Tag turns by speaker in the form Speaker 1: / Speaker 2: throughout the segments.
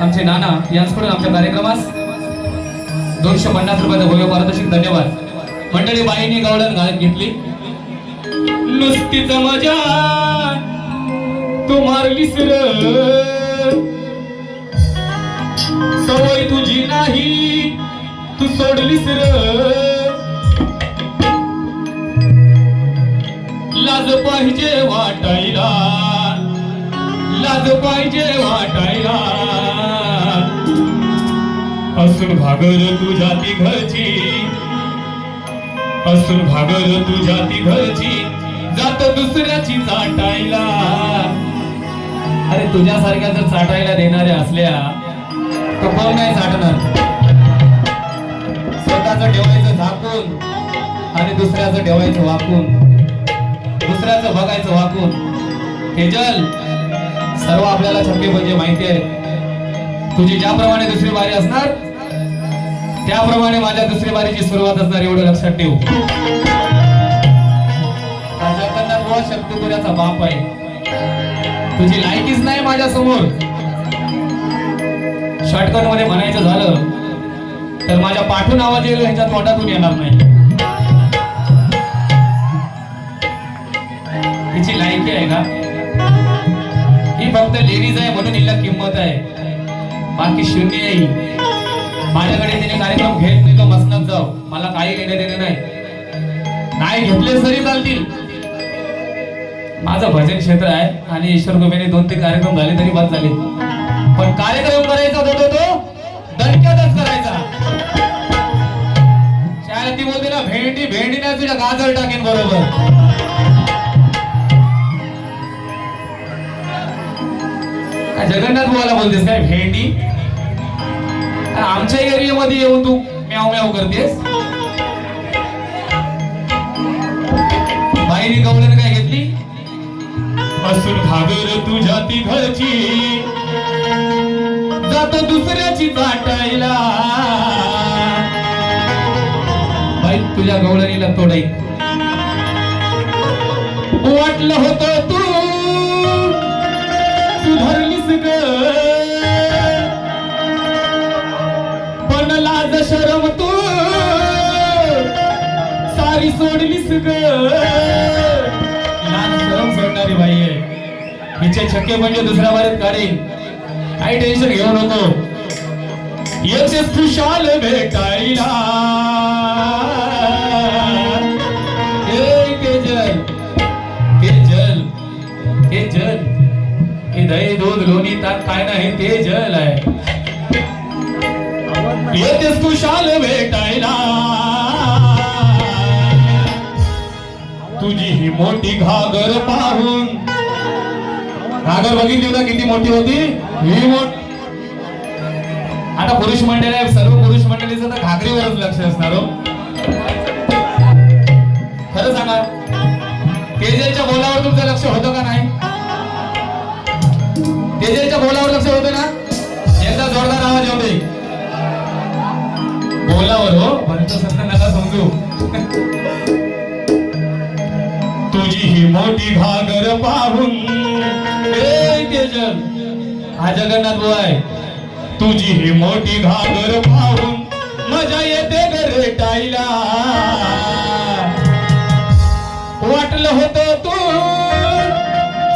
Speaker 1: आमचे नाना यांच्याकडून आमच्या कार्यक्रमास दोनशे पन्नास रुपयाचा भव्य पारितोषिक धन्यवाद. मंडळी बाईंनी गवळण घालत घेतली. नुसतीच मजा तू मारलीस सवय तुझी नाही तू सोडलीस र. लाज पाहिजे वाटायला लाज पाहिजे वाटायला. असून भागर तुझ्या ती घरची. असून भागर तुझ्या ती घरची. जात दुसऱ्याची चाटायला. अरे तुझ्यासारख्या जर चाटायला देणाऱ्या असल्या तर कोण नाही चाटणार? स्वतःच ठेवायचं झाकून आणि दुसऱ्याचं ठेवायचं वाकून. दुसऱ्याचं बघायचं वाकून. केजल सर्व आपल्याला छक्के म्हणजे माहिती आहे. तुझी ज्याप्रमाणे दुसरी बारी असणार त्याप्रमाणे माझ्या दुसरी बारीची सुरुवात असणार एवढं लक्षात ठेवू. हा शब्द बुवा बाप आहे. तुझी लायकीच नाही माझ्यासमोर शॉर्टकटमध्ये म्हणायचं झालं तर माझ्या पाठून आवाज येईल ह्याच्या तोंडातून येणार नाही. तिची लायकी आहे का ही फक्त लेडीज आहे म्हणून हिला किंमत आहे. बाकी शून्य आहे. माझ्याकडे तिने कार्यक्रम घेत नाही तो मसनात जाऊ मला काही घेणे देणे नाही. नाही घेतले तरी चालतील. माझं भजन क्षेत्र आहे आणि ईश्वर गोबेने दोन तीन कार्यक्रम झाले तरी बस झाले. पण कार्यक्रम करायचा होतो तो दणक्यातच करायचा. शाळेत ती बोलते ना भेंडी भेंडी नाही तुझ्या गाजर टाकेन बरोबर. जगन्नाथ बुवाला बोलतेस काय भेंडी आमच्या एरियामध्ये येऊन तू. म्याव म्याव करतेस. बाईने गवळण काय घेतली? असून भागर तुझ्या ती घरची जातो दुसऱ्याची चाटायला बाई तुझ्या गवळणीला तोडाई. वाटलं होतं तू सोडलीस ग. लाज सोडणारी बाई आहे. हिचे छक्के म्हणजे दुसऱ्या बारीत काढीन काही टेन्शन घेऊ नको. येतेच खुशाल भेटायला. दही दूध लोणी ताक काय नाही ते जल आहे. येतेस कुशाल भेटायला. तुझी ही मोठी घागर पाहून. घागर बघितली होता किती मोठी होती? ही मोठ आता पुरुष मंडळी आहे सर्व पुरुष मंडळीचं तर घागरीवरच लक्ष असणार हो. खरं सांगा तेजेच्या बोलावर तुमचं लक्ष होतं का नाही? तेजेच्या बोलावर लक्ष होतं ना? एकदा जोरदार आवाज होते दे. बोलावर हो म्हणतो सत्य नका समजू. तुझी ही मोठी घागर पाहून. हा जगन्नाथ बुवा तुझी ही मोठी घागर पाहून मजा येते ग रेटायला वाटलं होतं तू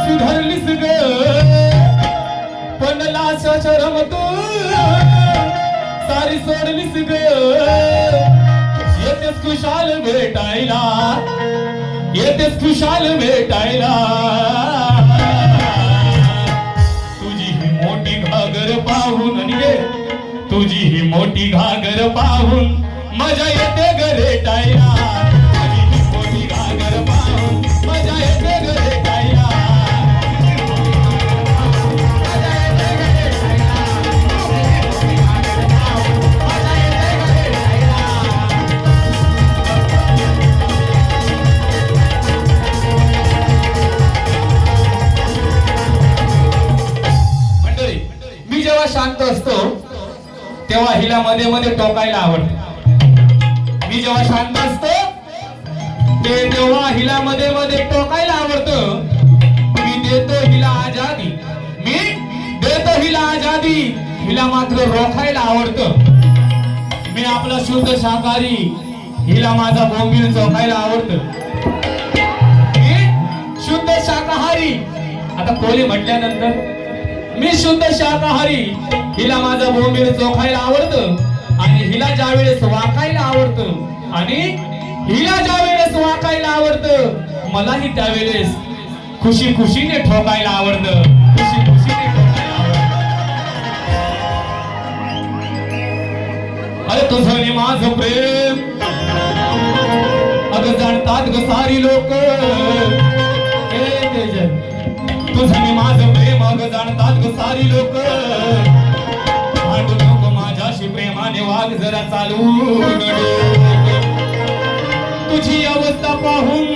Speaker 1: सुधारलीस ग. पण लाश शरम तू सारी सोडलीस ग. येतेस खुशाल भेटायला येतेस खुशाल भेटायला. तुझी ही मोठी घागर पाहून आणि तुझी ही मोठी घागर पाहून मजा येते ग रेटायला. मध्ये मध्ये टोकायला आवडत. मी जेव्हा शांत असतो ते तेव्हा हिला मध्ये मध्ये टोकायला आवडतं. मी देतो हिला आजादी. मी देतो हिला आजादी. हिला मात्र रोखायला आवडतं. मी आपला शुद्ध शाकाहारी. हिला माझा बोंबील चोखायला आवडत. मी शुद्ध शाकाहारी. आता कोली म्हटल्यानंतर मी शुद्ध शाकाहारी. हिला माझं बोंबील चोखायला आवडतं आणि हिला ज्या वेळेस वाकायला आवडतं आणि हिला ज्या वेळेस वाकायला आवडतं मलाही त्यावेळेस खुशी खुशीने ठोकायला आवडतं. खुशी खुशीने ठोकायला आवडतं. अरे तुझं आणि माझं प्रेम. अगं जाणतात ग सारी लोक. तुझं आणि माझं प्रेम अगं जाणतात ग सारी लोक. भांडू नको माझ्याशी प्रेमाने वाघ जरा चालू. तुझी अवस्था पाहून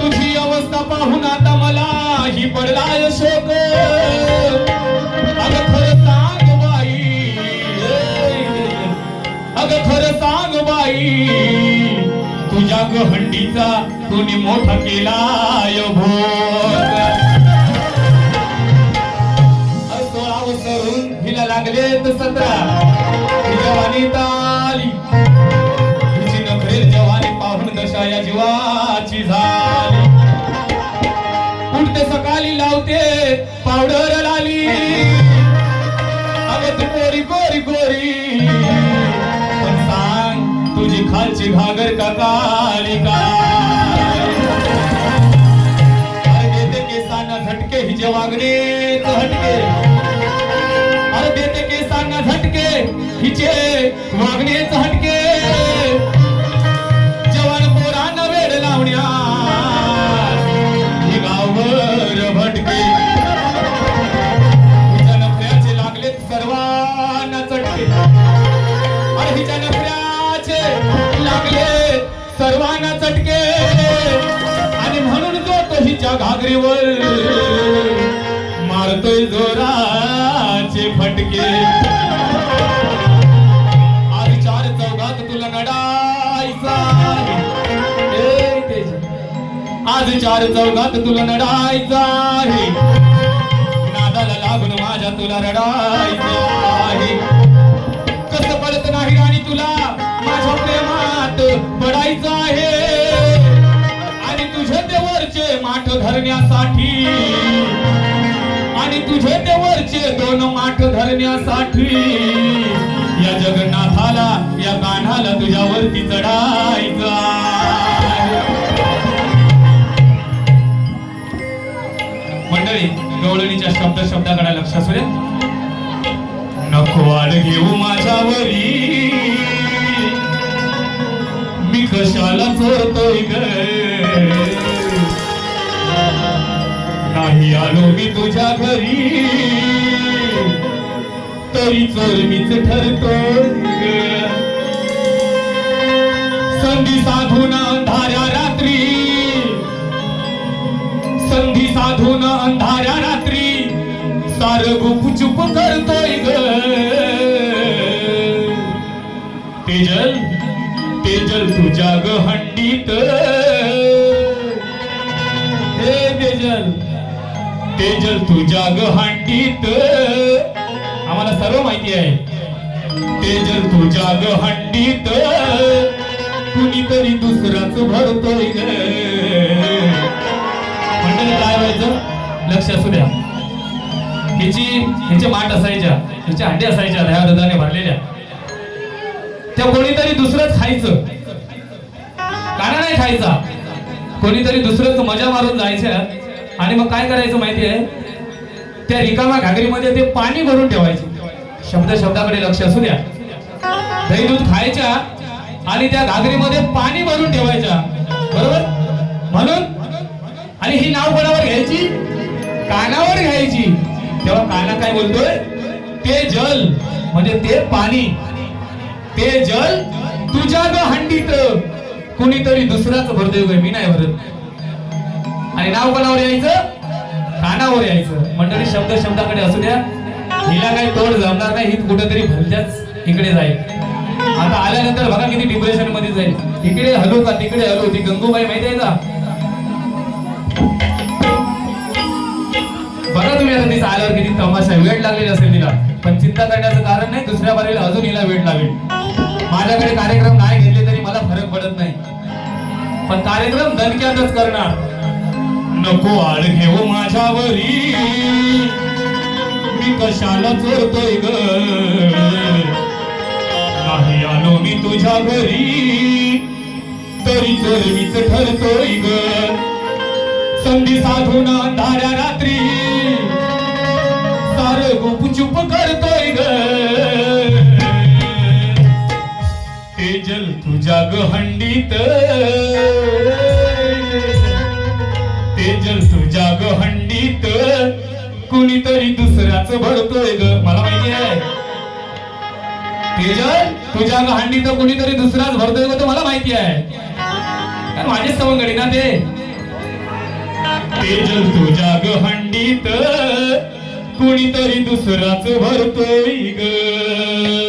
Speaker 1: तुझी अवस्था पाहून आता मला ही पडलाय शोक. अगं खरं सांग बाई अगं खरं सांग बाई तुझ्या गहंडीचा कोणी मोठा केला भोग. लागले जवानी ताली. हिची नखरेल जवानी पाहून दशा या जीवाची झाली. उठते सकाळी लावते पावडर लाली. अगं तू गोरी गोरी गोरी. पण सांग तुझी खालची घागर का काली का? झटके हिचे वागणे. हिचे वागणेच हटके. जवान पोरांना वेळ लावण्या ही भटके. हिच्या नखऱ्याचे लागलेत सर्वांना चटके. आणि हिच्या नखऱ्याचे लागले सर्वांना चटके. आणि म्हणून जो तो हिच्या घागरीवर चार चौघात तुला लढायचा आहे नादाला लागून माझ्या तुला रडायचं आहे कसं पडत नाही आणि तुला माझ्या प्रेमात पडायचं आहे आणि तुझे ते वरचे माठ धरण्यासाठी आणि तुझे ते वरचे दोन माठ धरण्यासाठी या जगन्नाथाला या कान्हाला तुझ्यावरती चढायचा गवळणीच्या शब्द शब्दाकडे लक्ष असू द्या नको वाढ घेऊ माझ्यावरी. मी कशाला चोरतोय ग? नाही आलो मी तुझ्या घरी. तरी चोर मीच ठरतोय संधी साधून धाऱ्या सार गुपचुप करतोय ग. तेजल तेजल तुझ्या ग हंडीत. हे तेजल तेजल तुझ्या ग हंडीत. आम्हाला सर्व माहिती आहे. तेजल तुझ्या ग हंडीत. कुणीतरी दुसराच भरतोय ग. म्हणजे काय व्हायचं? लक्ष असू द्या. ह्याची ह्याच्या माठ असायच्या ह्याच्या अंडे असायच्या दह्या दुधाने भरलेल्या. त्या कोणीतरी दुसरंच खायचं. काना नाही खायचा. कोणीतरी दुसरंच मजा मारून जायचं. आणि मग काय करायचं माहिती आहे त्या रिकाम्या घागरीमध्ये ते पाणी भरून ठेवायचे. शब्द शब्दाकडे लक्ष असू द्या. दही दूध खायच्या आणि त्या घागरीमध्ये पाणी भरून ठेवायच्या. बरोबर? म्हणून? आणि ही नाव कोणावर घ्यायची? कानावर घ्यायची. तेव्हा काना काय बोलतोय? ते जल. म्हणजे ते पाणी. ते जल तुझ्या ग हंडीत. कुणीतरी दुसराच भरतोय मी नाही भरत. आणि नाव कोणावर यायचं? कानावर यायचं. मंडळी शब्द शब्दाकडे असू द्या. हिला काही तोड जमणार नाही ही कुठेतरी भलत्याच इकडे जाईल. आता आल्यानंतर बघा किती डिप्रेशनमध्ये जाईल. इकडे हलो का तिकडे हलो. ती गंगूबाई माहिती आहे का? बघा तुम्ही आता ती आल्यावर किती तमाशा वेळ लागलेली असेल तिला. पण चिंता करण्याचं कारण नाही दुसऱ्या बारीला अजून हिला वेळ लागेल. माझ्याकडे कार्यक्रम नाही घेतले तरी मला फरक पडत नाही. पण कार्यक्रम दणक्यातच करणार. नको आळ घेऊ माझ्यावरी. मी कशाला चोरतोय ग? नाही आलो मी तुझ्या घरी. तरी चोरवीच ठरतोय ग. संधी साधून अंधाऱ्या रात्री सार गुपचुप करतोय ग. तेजल तुझ्या गहंडीत हंडीत. तेजल तुझ्या गहंडीत कुणीतरी दुसऱ्याच भरतोय ग. मला माहिती आहे. तेजल तुझ्या गहंडीत कुणीतरी दुसराच भरतोय ग ते मला माहिती आहे. कारण माझे सवंगडी ना ते. तेजल तुझ्या गहंडीत कुणीतरी दुसराच भरतोय ग.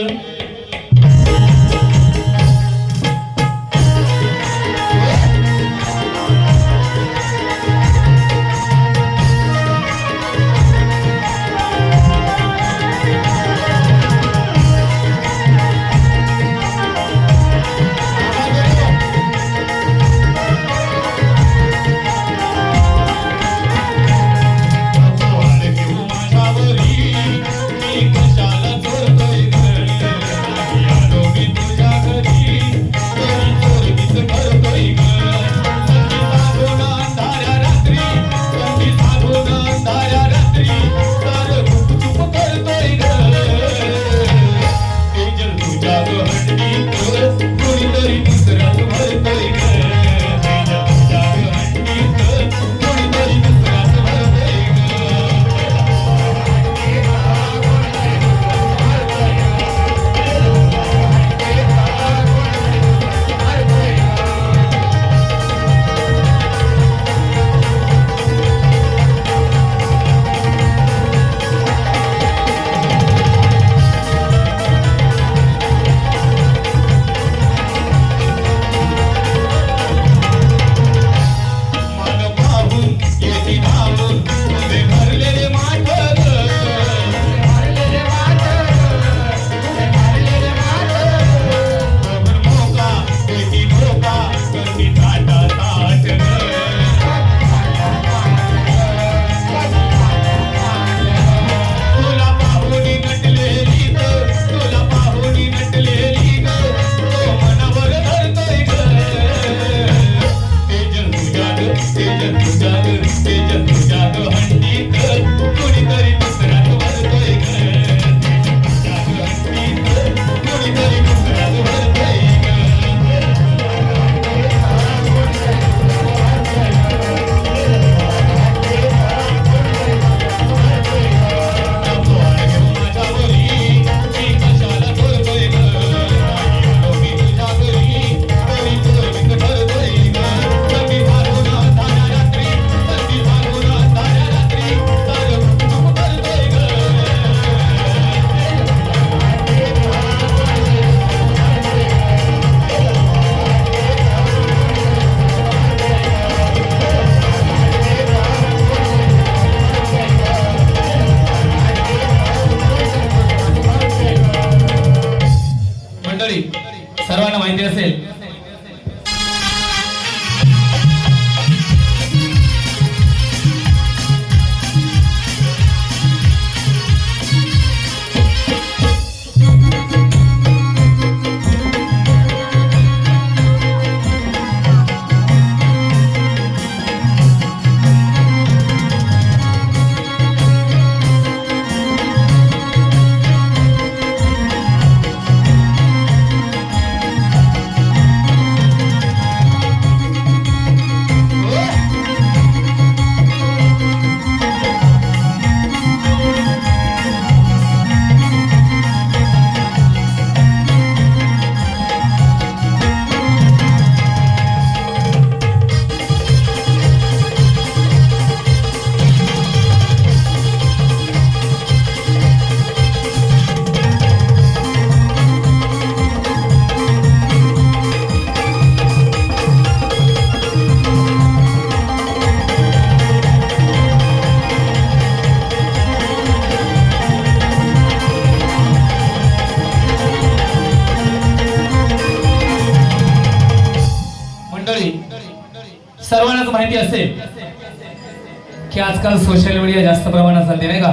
Speaker 1: की आजकाल सोशल मीडिया जास्त प्रमाणात चालते नाही का?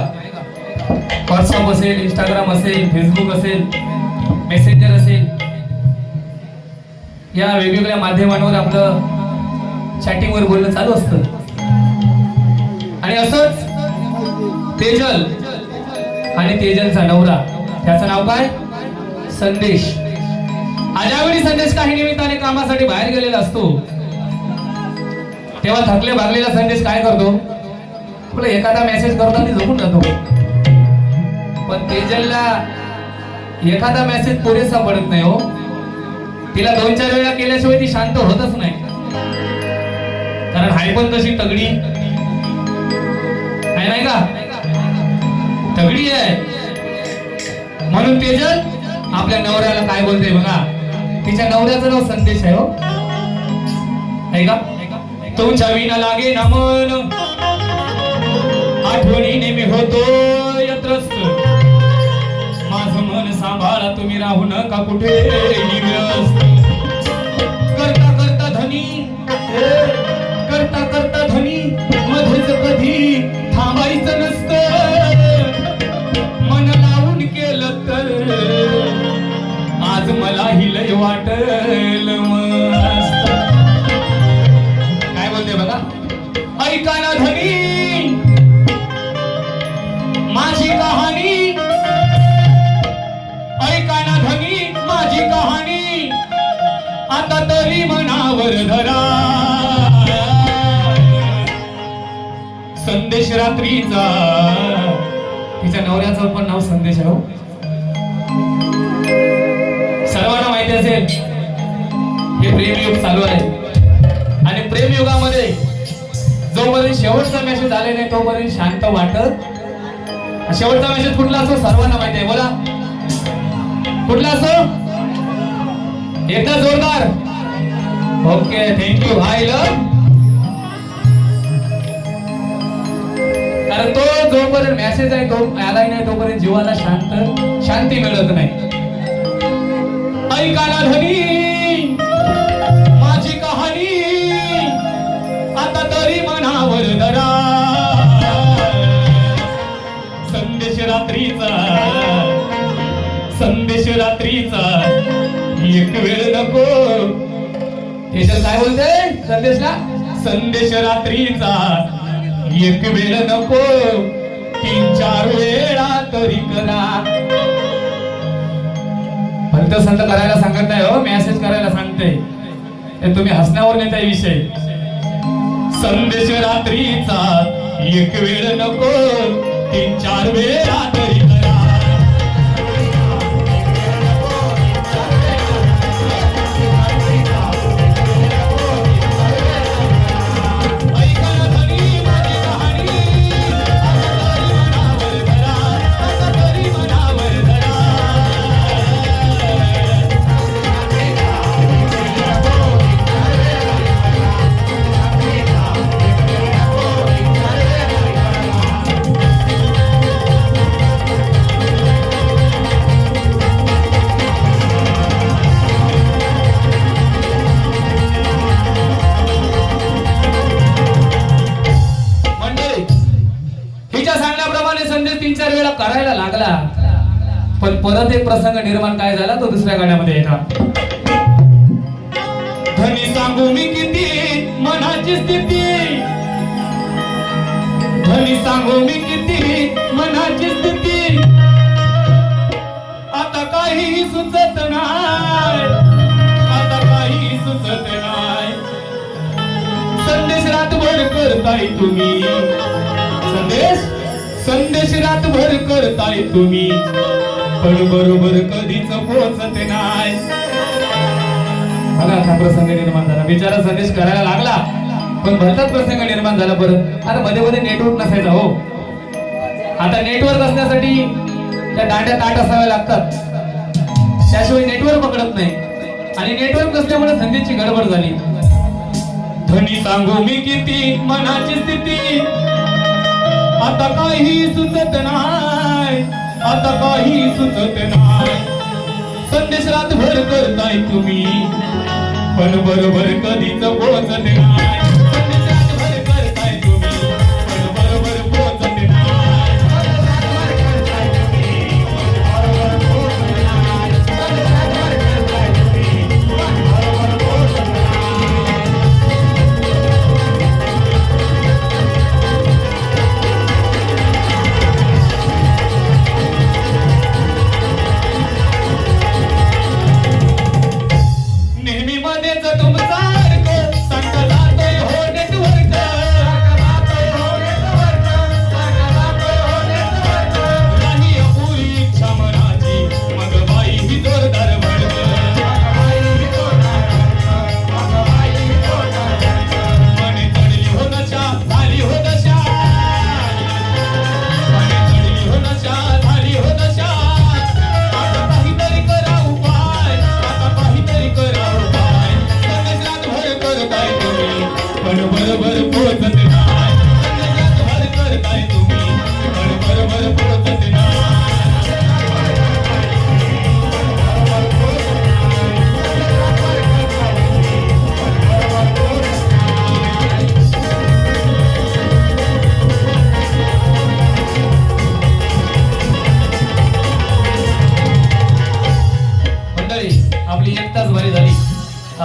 Speaker 1: व्हॉट्सअप असेल इंस्टाग्राम असेल फेसबुक असेल मेसेंजर असेल. या वेगवेगळ्या माध्यमांवर आपलं चॅटिंगवर बोलणं चालू असतं. आणि असंच तेजल आणि तेजलचा नवरा. त्याचं नाव काय? संदेश. अजावेळी संदेश काही निमित्ताने कामासाठी बाहेर गेलेला असतो. तेव्हा थकले भागलेला संदेश काय करतो? आपला एखादा मेसेज करतो आणि झोपून जातो. पण तेजलला एखादा मेसेज पुरेसा पडत नाही हो. तिला दोन चार वेळा केल्याशिवाय ती शांत होतच नाही. कारण हाय पण तशी तगडी. आहे नाही का? तगडी आहे. म्हणून तेजल आपल्या नवऱ्याला काय बोलते बघा. तिच्या नवऱ्याचं नाव संदेश आहे हो. ऐका का? तुमच्या विना लागे ना मन. आठवणीने मी होतो यत्रस्त माझं मन सांभाळा तुम्ही राहू नका कुठे करता करता धनी करता करता धनी मध्येच कधी थांबायचं नसतं. मन लावून केलं तर. आज मलाही लय वाटत. मनावर धरा संदेश रात्रीचा. तिच्या नवऱ्याचं पण नाव संदेश आहे हो. सर्वांना माहिती असेल हे प्रेमयुग चालू आहे. आणि प्रेमयुगामध्ये जोपर्यंत शेवटचा मेसेज आले नाही तोपर्यंत शांत वाटत. शेवटचा मेसेज कुठला असो सर्वांना माहिती आहे. बोला. कुठला असो? एकदा जोरदार. ओके थँक्यू भाई कारण तो जोपर्यंत मेसेज आहे तो आलाय नाही तोपर्यंत जीवाला शांत शांती मिळत नाही. ऐकाला धनी माझी कहाणी. आता तरी मनावर धरा संदेश रात्रीचा. संदेश रात्रीचा. एक वेळ नको. काय बोलते संदेशला? संदेश रात्रीचा एक वेळ नको तीन चार वेळा तरी करा. भक्त संत करायला सांगत नाही हो मेसेज करायला सांगते. तुम्ही हसण्यावर नेता विषय. संदेश रात्रीचा एक वेळ नको तीन चार वेळा तरी करा. पण परत एक प्रसंग निर्माण काय झाला तो दुसऱ्या गाण्यामध्ये येणार धनी सांगू मी किती? मनाची स्थिती. धनी सांगू मी किती? मनाची स्थिती. आता काहीही सुचत नाही. आता काहीही सुचत नाही. संदेश रातभर करताय तुम्ही. संदेश? संदेश रातभर करताय तुम्ही. पण बरोबर कधीच पोहोचत नाही. बघा असा प्रसंग निर्माण झाला. बिचारा संदेश करायला लागला. पण भरताच प्रसंग निर्माण झाला परत. आता मध्ये मध्ये नेटवर्क नसायचा हो. आता नेटवर्क असण्यासाठी त्या दांड्या ताट असाव्या लागतात. त्याशिवाय नेटवर्क पकडत नाही. आणि नेटवर्क नसल्यामुळे संदेशची गडबड झाली. धनी सांगू मी किती? मनाची स्थिती. आता काही सुचत नाही. आता काही सुचत नाही. संदेश रातभर करताय तुम्ही. पण बरोबर कधीच पोचत नाही.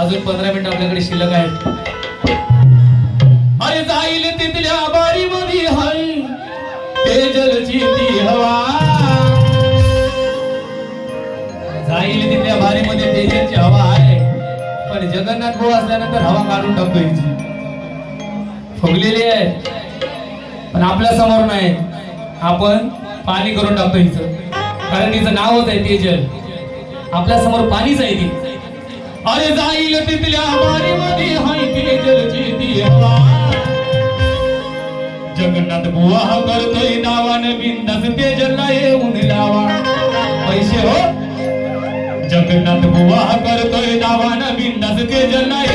Speaker 1: अजून पंधरा मिनिट आपल्याकडे शिल्लक आहेत. अरे जाईल तिथल्या बारी मधी हाय. ते जलची ती हवा. जाईल तिथल्या बारीमध्ये तेजाची हवा आहे. पण जगन्नाथ भाऊ असल्यानंतर हवा काढून टाकतो हिची फुगलेली आहे. पण आपल्यासमोर नाही. आपण पाणी करून टाकतो हिचं कारण तिचं नावच आहे तेजल. आपल्यासमोर पाणीच आहे ती. अरे जाईल तिथल्या बारीमध्ये हाय तेजलची ती हवा जगन्नाथ बुवा करतोय नावानं बिंदास तेजलला येऊन लावा. पैसे हो. जगन्नाथ बुवा करतोय नावानं बिंदास तेजलला येऊन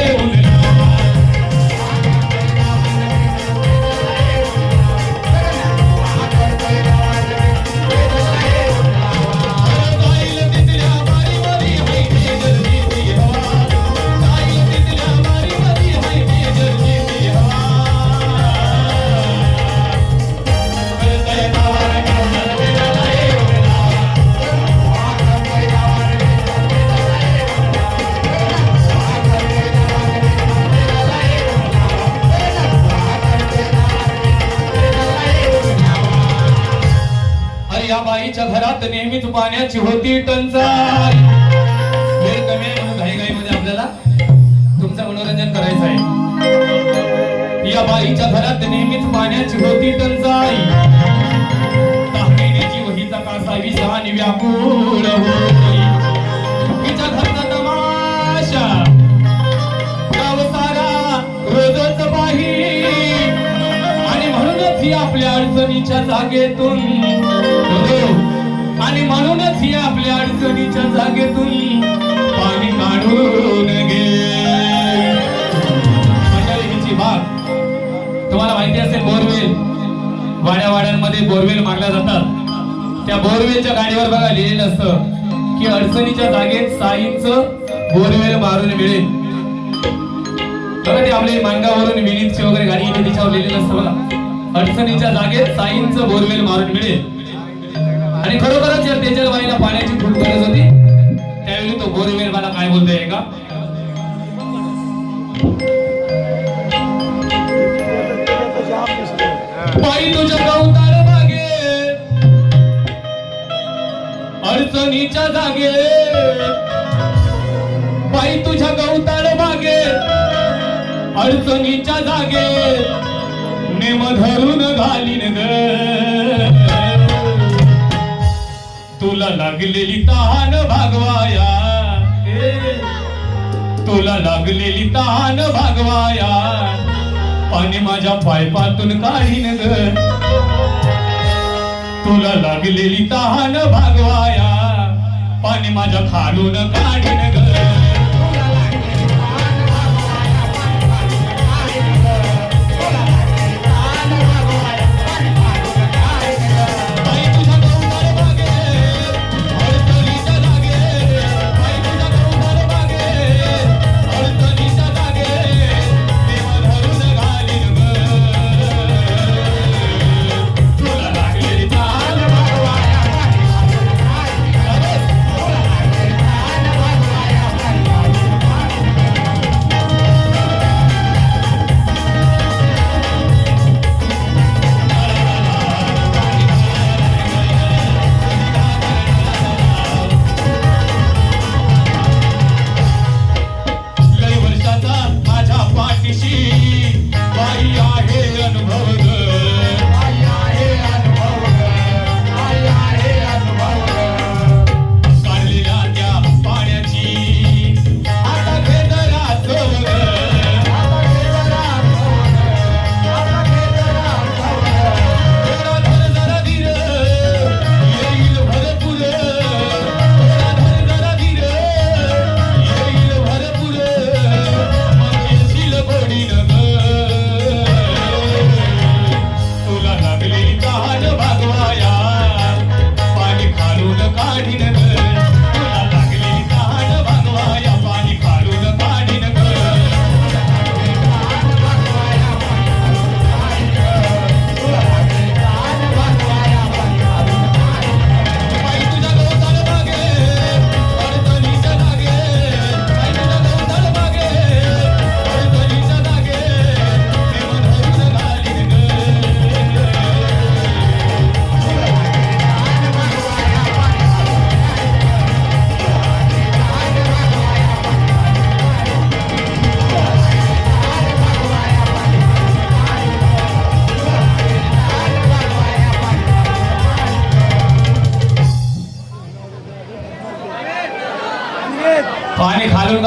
Speaker 1: पाण्याची होती टंचाई. वेळ कमी आहे म्हणून घाई मध्ये आपल्याला तुमचं मनोरंजन करायचं आहे. या बाईच्या घरात नेहमीच पाण्याची होती टंचाई. ताहिनीची वहीचा कासा विषान व्याकुळ होई. तिच्या घरचा तमाशा. गाव सारा रोजच पाही. आणि म्हणूनच ही आपल्या अडचणीच्या जागेतून आणि म्हणूनच ही आपल्या अडचणीच्या जागेतून. पाणी काढून घे. मंडळी हिची बाग. तुम्हाला माहिती असेल बोरवेल. वाड्या वाड्यांमध्ये बोरवेल मारल्या जातात. त्या बोरवेलच्या गाडीवर बघा लिहिलेलं असतं की अडचणीच्या जागेत साईंचं बोरवेल मारून मिळेल. बघा ते आपले मांगावरून विनीतची वगैरे गाडी तिच्यावर लिहिलेलं असतं बघा. अडचणीच्या जागेत साईंच बोरवेल मारून मिळेल. आणि खरोखरच या तेजल बाईला पाण्याची खूप गरज होती. त्यावेळी तो बोरवेल मला काय बोलतोय का पायी तुझ्या गवतार मागे. अडचणीच्या जागे. पायी तुझ्या गवतार मागे. अडचणीच्या जागे. नेम धरून घालीन ग. तुला लागलेली तहान भागवाया. तुला लागलेली तहान भागवाया. पाणी माझ्या पायपातून काढीन ग. तुला लागलेली तहान भागवाया. पाणी माझ्या खालून काढीन ग.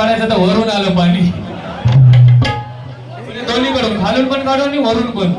Speaker 1: काढायचं तर वरून आलं पाणी. दोन्ही दोन्हीकडून खालून पण काढून वरून पण.